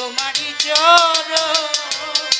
তোমারই চরণ।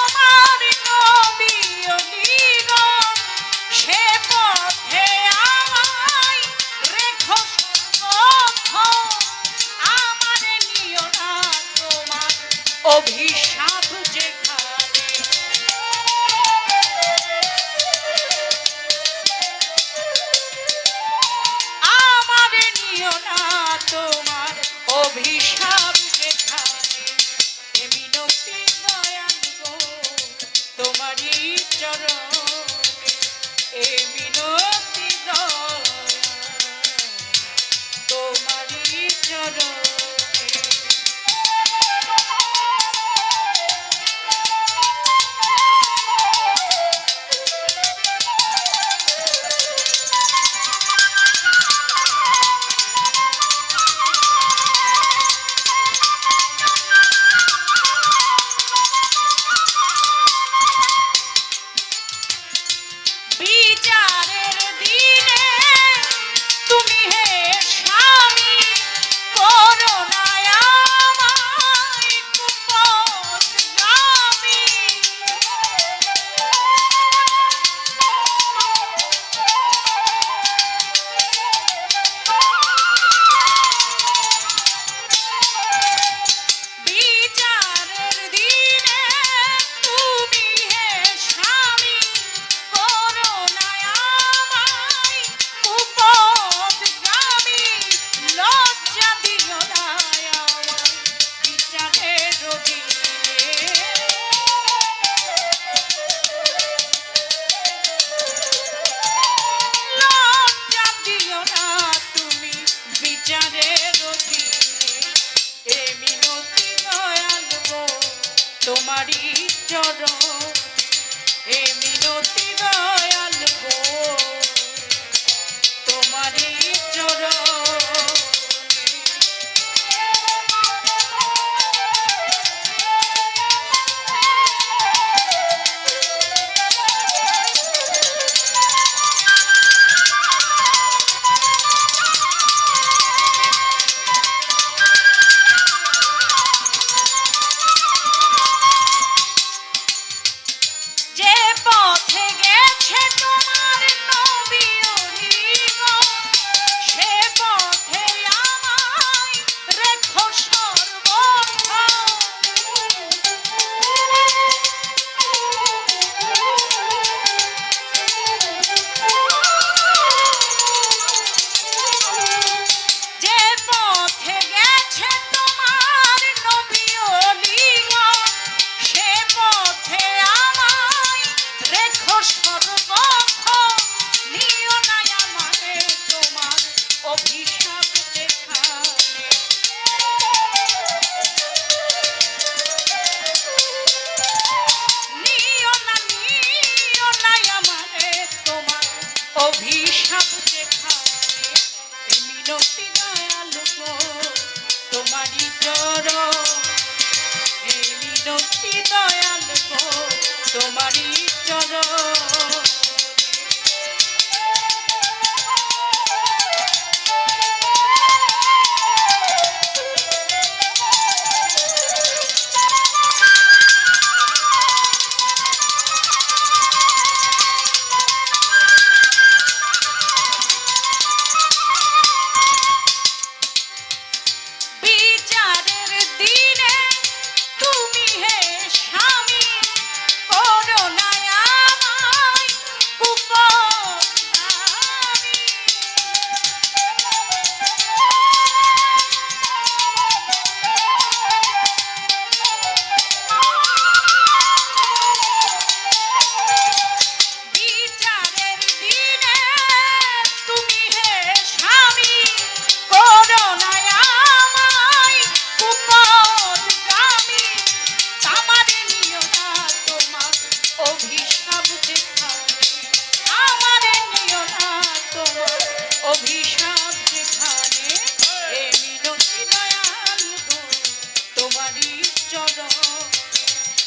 অভিশাপ যেখানে। আমার নিও না তোমার অভিশাপ তোমারই চরণ। এ তোমারই চরণ। teacher. তোমারই চরণ আছি দয়াল গো তোমারই চরণ।